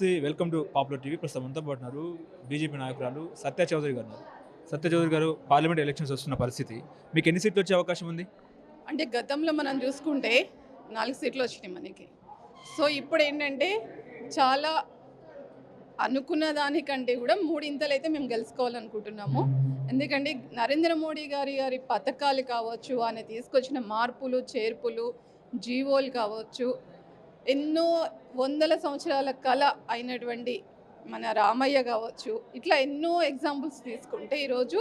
నమస్తే welcome to popular TV. ప్రస్తుతం అంతా పడుతున్నారు బీజేపీ నాయకురాలు సత్య చౌదరి గారు సత్య చౌదరి గారు పార్లమెంట్ ఎలక్షన్స్ వస్తున్న పరిస్థితి మీకు ఎన్ని సీట్లు వచ్చే అవకాశం ఉంది? అంటే గతంలో మనం చూసుకుంటే నాలుగు సీట్లు వచ్చినాయి మనకి. సో ఇప్పుడు ఏంటంటే చాలా అనుకున్న దానికంటే కూడా మూడింతలు అయితే మేము గెలుచుకోవాలనుకుంటున్నాము. ఎందుకంటే నరేంద్ర మోడీ గారి గారి పథకాలు కావచ్చు ఆయన తీసుకొచ్చిన మార్పులు చేర్పులు జీవోలు కావచ్చు ఎన్నో వందల సంవత్సరాల కళ అయినటువంటి మన రామయ్య కావచ్చు ఇట్లా ఎన్నో ఎగ్జాంపుల్స్ తీసుకుంటే ఈరోజు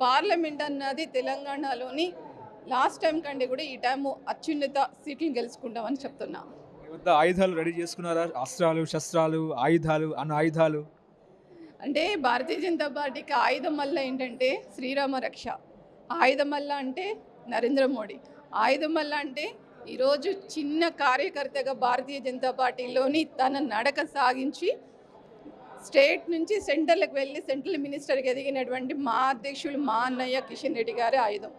పార్లమెంట్ అన్నది తెలంగాణలోని లాస్ట్ టైం కంటే కూడా ఈ టైము అత్యున్నత సీట్లు గెలుచుకుంటామని చెప్తున్నా. ఆయుధాలు రెడీ చేసుకున్నారా? అస్త్రాలు శస్త్రాలు ఆయుధాలు అన్న ఆయుధాలు అంటే భారతీయ జనతా పార్టీకి ఆయుధం వల్ల ఏంటంటే శ్రీరామ రక్ష. ఆయుధం వల్ల అంటే నరేంద్ర మోడీ. ఆయుధం వల్ల అంటే ఈరోజు చిన్న కార్యకర్తగా భారతీయ జనతా పార్టీలోని తన నడక సాగించి స్టేట్ నుంచి సెంటర్లకు వెళ్ళి సెంట్రల్ మినిస్టర్కి ఎదిగినటువంటి మా అధ్యక్షులు మా అన్నయ్య కిషన్ రెడ్డి గారి ఆయుధం.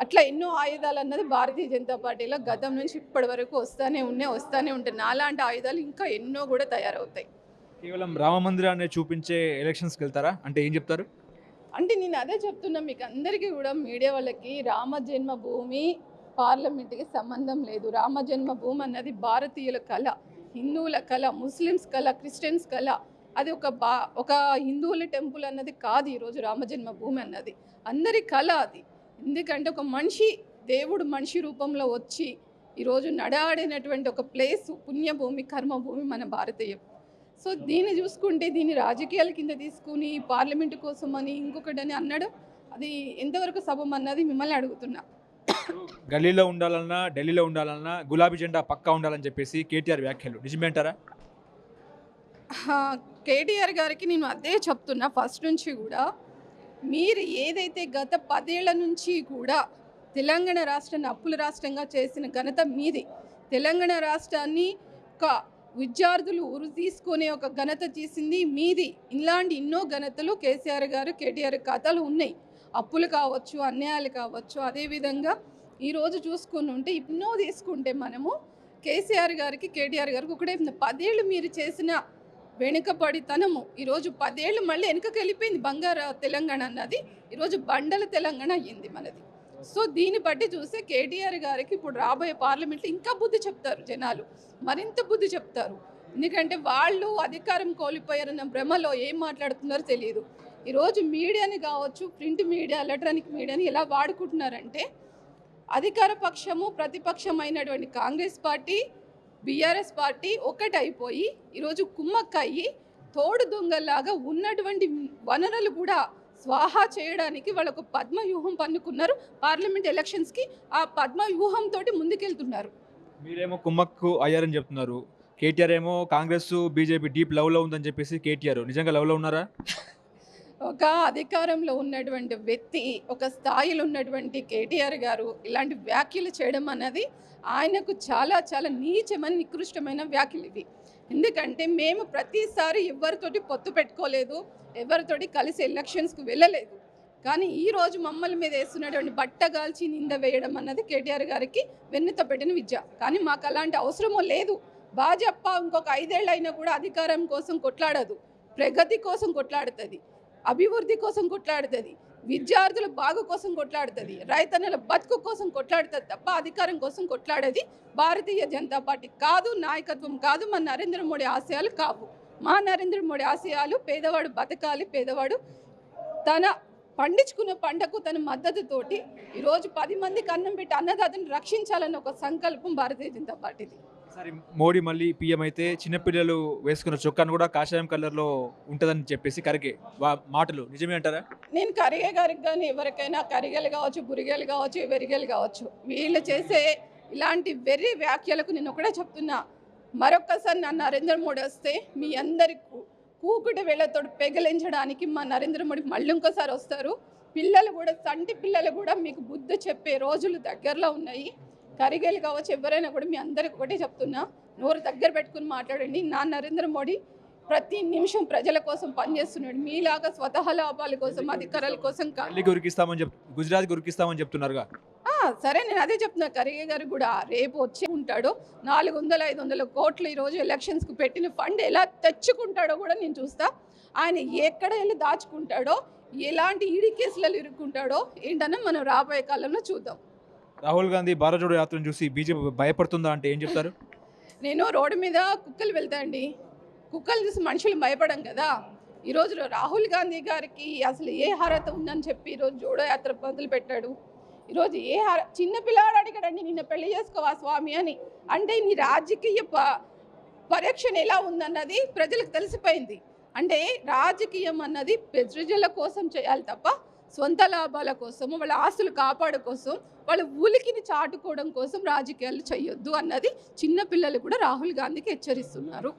అట్లా ఎన్నో ఆయుధాలు అన్నది భారతీయ జనతా పార్టీలో గతం నుంచి ఇప్పటి వరకు వస్తూనే ఉన్నాయి వస్తూనే ఉంటాయి నాలాంటి ఆయుధాలు ఇంకా ఎన్నో కూడా తయారవుతాయి. కేవలం రామ మందిరాన్ని చూపించే ఎలక్షన్స్కి వెళ్తారా? అంటే ఏం చెప్తారు? అంటే నేను అదే చెప్తున్నా మీకు అందరికీ కూడా మీడియా వాళ్ళకి రామ జన్మభూమి పార్లమెంట్కి సంబంధం లేదు. రామజన్మ భూమి అన్నది భారతీయుల కళ హిందువుల కళ ముస్లిమ్స్ కళ క్రిస్టియన్స్ కళ. అది ఒక బా ఒక హిందువుల టెంపుల్ అన్నది కాదు ఈరోజు రామజన్మ భూమి అన్నది. అందరి కళ అది. ఎందుకంటే ఒక మనిషి దేవుడు మనిషి రూపంలో వచ్చి ఈరోజు నడాడినటువంటి ఒక ప్లేస్ పుణ్యభూమి కర్మభూమి మన భారతీయం సో దీన్ని చూసుకుంటే దీన్ని రాజకీయాల కింద తీసుకుని పార్లమెంటు కోసం అని ఇంకొకటని అన్నాడు అది ఎంతవరకు సబం అన్నది మిమ్మల్ని అడుగుతున్నా. గల్లీలో ఉండాలన్నా ఢిల్లీలో ఉండాలన్నా గులాబీ జెండా పక్కా ఉండాలని చెప్పేసి కేటీఆర్ వ్యాఖ్యలు. నిజమేంటారా? కేటీఆర్ గారికి నేను అదే చెప్తున్నా ఫస్ట్ నుంచి కూడా. మీరు ఏదైతే గత పదేళ్ళ నుంచి కూడా తెలంగాణ రాష్ట్రాన్ని అప్పుల రాష్ట్రంగా చేసిన ఘనత మీది. తెలంగాణ రాష్ట్రాన్ని ఒక విద్యార్థులు ఉరు తీసుకునే ఒక ఘనత తీసింది మీది. ఇలాంటి ఎన్నో ఘనతలు కేసీఆర్ గారు కేటీఆర్ ఖాతాలు ఉన్నాయి. అప్పులు కావచ్చు అన్యాయాలు కావచ్చు అదేవిధంగా ఈరోజు చూసుకుని ఉంటే ఎన్నో తీసుకుంటే మనము కేసీఆర్ గారికి కేటీఆర్ గారికి ఒకటే పదేళ్ళు మీరు చేసిన వెనుకబడితనము ఈరోజు పదేళ్ళు మళ్ళీ వెనుకకి వెళ్ళిపోయింది బంగారు తెలంగాణ అన్నది. ఈరోజు బండల తెలంగాణ అయ్యింది మనది. సో దీన్ని బట్టి చూస్తే కేటీఆర్ గారికి ఇప్పుడు రాబోయే పార్లమెంట్లో ఇంకా బుద్ధి చెప్తారు జనాలు. మరింత బుద్ధి చెప్తారు. ఎందుకంటే వాళ్ళు అధికారం కోల్పోయారన్న భ్రమలో ఏం మాట్లాడుతున్నారో తెలియదు. ఈరోజు మీడియాని కావచ్చు ప్రింట్ మీడియా ఎలక్ట్రానిక్ మీడియాని ఎలా వాడుకుంటున్నారంటే అధికార పక్షము ప్రతిపక్షమైనటువంటి కాంగ్రెస్ పార్టీ బీఆర్ఎస్ పార్టీ ఒకటైపోయి ఈరోజు కుమ్మక్కయ్యి తోడు దొంగలాగా ఉన్నటువంటి వనరులు కూడా స్వాహా చేయడానికి వాళ్ళకు పద్మ వ్యూహం పన్నుకున్నారు. పార్లమెంట్ ఎలక్షన్స్కి ఆ పద్మ వ్యూహంతో ముందుకెళ్తున్నారు. మీరేమో కుమ్మక్కు అయ్యారని చెప్తున్నారు. కేటీఆర్ ఏమో కాంగ్రెస్ బీజేపీ డీప్ లవ్లో ఉందని చెప్పేసి కేటీఆర్. నిజంగా లవ్లో ఉన్నారా? ఒక అధికారంలో ఉన్నటువంటి వ్యక్తి ఒక స్థాయిలో ఉన్నటువంటి కేటీఆర్ గారు ఇలాంటి వ్యాఖ్యలు చేయడం అన్నది ఆయనకు చాలా చాలా నీచమైన నికృష్టమైన వ్యాఖ్యలు ఇవి. ఎందుకంటే మేము ప్రతిసారి ఎవరితోటి పొత్తు పెట్టుకోలేదు ఎవరితోటి కలిసి ఎలక్షన్స్కి వెళ్ళలేదు. కానీ ఈ రోజు మమ్మల్ని మీద వేస్తున్నటువంటి బట్టగాల్చి నింద వేయడం అన్నది కేటీఆర్ గారికి వెన్నుత పెట్టిన విద్య. కానీ మాకు అలాంటి అవసరమో లేదు. భాజపా ఇంకొక ఐదేళ్ళు అయినా కూడా అధికారం కోసం కొట్లాడదు ప్రగతి కోసం కొట్లాడుతుంది. అభివృద్ధి కోసం కొట్లాడుతుంది విద్యార్థుల బాగు కోసం కొట్లాడుతుంది రైతన్నల బతుకు కోసం కొట్లాడుతుంది తప్ప అధికారం కోసం కొట్లాడేది భారతీయ జనతా పార్టీ కాదు నాయకత్వం కాదు మన నరేంద్ర మోడీ ఆశయాలు కావు. మా నరేంద్ర మోడీ ఆశయాలు పేదవాడు బతకాలి పేదవాడు తన పండించుకున్న పంటకు తన మద్దతుతోటి ఈరోజు పది మందికి అన్నం పెట్టి అన్నదాతను రక్షించాలన్న ఒక సంకల్పం భారతీయ జనతా పార్టీది. ఈసారి మోడీ మళ్ళీ పీఎం అయితే చిన్నపిల్లలు వేసుకున్న చొక్కాను కూడా కాషాయం కలర్లో ఉంటుందని చెప్పేసి కరిగే వా మాటలు. నిజమే అంటారా? నేను కరిగే గారికి కానీ ఎవరికైనా కరిగేలు కావచ్చు బురిగేలు కావచ్చు వెరిగేలు కావచ్చు. వీళ్ళు చేసే ఇలాంటి వెర్రి వ్యాఖ్యలకు నేను ఒకటే చెప్తున్నా. మరొక్కసారి నా నరేంద్ర మోడీ వస్తే మీ అందరి కూ- కూకుటి వేళ్ళతో పెగలించడానికి మా నరేంద్ర మోడీ మళ్ళీ ఇంకోసారి వస్తారు. పిల్లలు కూడా సంటి పిల్లలు కూడా మీకు బుద్ధి చెప్పే రోజులు దగ్గరలో ఉన్నాయి. కరిగేలు కావచ్చు ఎవరైనా కూడా మీ అందరికి ఒకటే చెప్తున్నా. నోరు దగ్గర పెట్టుకుని మాట్లాడండి. నా నరేంద్ర మోడీ ప్రతి నిమిషం ప్రజల కోసం పనిచేస్తున్నాడు. మీలాగా స్వతహా లాభాల కోసం అధికారాల కోసం కాదు గురికిస్తామని చెప్ గుజరాత్ గురికిస్తామని చెప్తున్నారుగా. ఆ, సరే నేను అదే చెప్తున్నా. ఖర్గే గారు కూడా రేపు వచ్చి ఉంటాడు. నాలుగు వందల ఐదు వందల కోట్లు ఈరోజు ఎలక్షన్స్కి పెట్టిన ఫండ్ ఎలా తెచ్చుకుంటాడో కూడా నేను చూస్తా. ఆయన ఎక్కడ వెళ్ళి దాచుకుంటాడో ఎలాంటి ఈడీ కేసులలో ఇరుక్కుంటాడో ఏంటన్నా మనం రాబోయే కాలంలో చూద్దాం. రాహుల్ గాంధీ భారత్ జోడో యాత్రను చూసి బీజేపీ భయపడుతుందా అంటే ఏం చెప్తారు? నేను రోడ్డు మీద కుక్కలు వెళ్తాయండి కుక్కలు చూసి మనుషులు భయపడం కదా. ఈరోజు రాహుల్ గాంధీ గారికి అసలు ఏ అర్హత ఉందని చెప్పి ఈరోజు జోడో యాత్ర మొదలు పెట్టాడు. ఈరోజు ఏ అర్హ చిన్న పిల్లవాడు అడిగాడండి నిన్న పెళ్ళి చేసుకోవా స్వామి అని. అంటే నీ రాజకీయ ప పరీక్షణ ఎలా ఉందన్నది ప్రజలకు తెలిసిపోయింది. అంటే రాజకీయం అన్నది ప్రజల కోసం చేయాలి తప్ప సొంత లాభాల కోసం వాళ్ళ ఆస్తులు కాపాడు కోసం వాళ్ళ ఉలికిని చాటుకోవడం కోసం రాజకీయాలు చేయొద్దు అన్నది చిన్నపిల్లలు కూడా రాహుల్ గాంధీకి హెచ్చరిస్తున్నారు.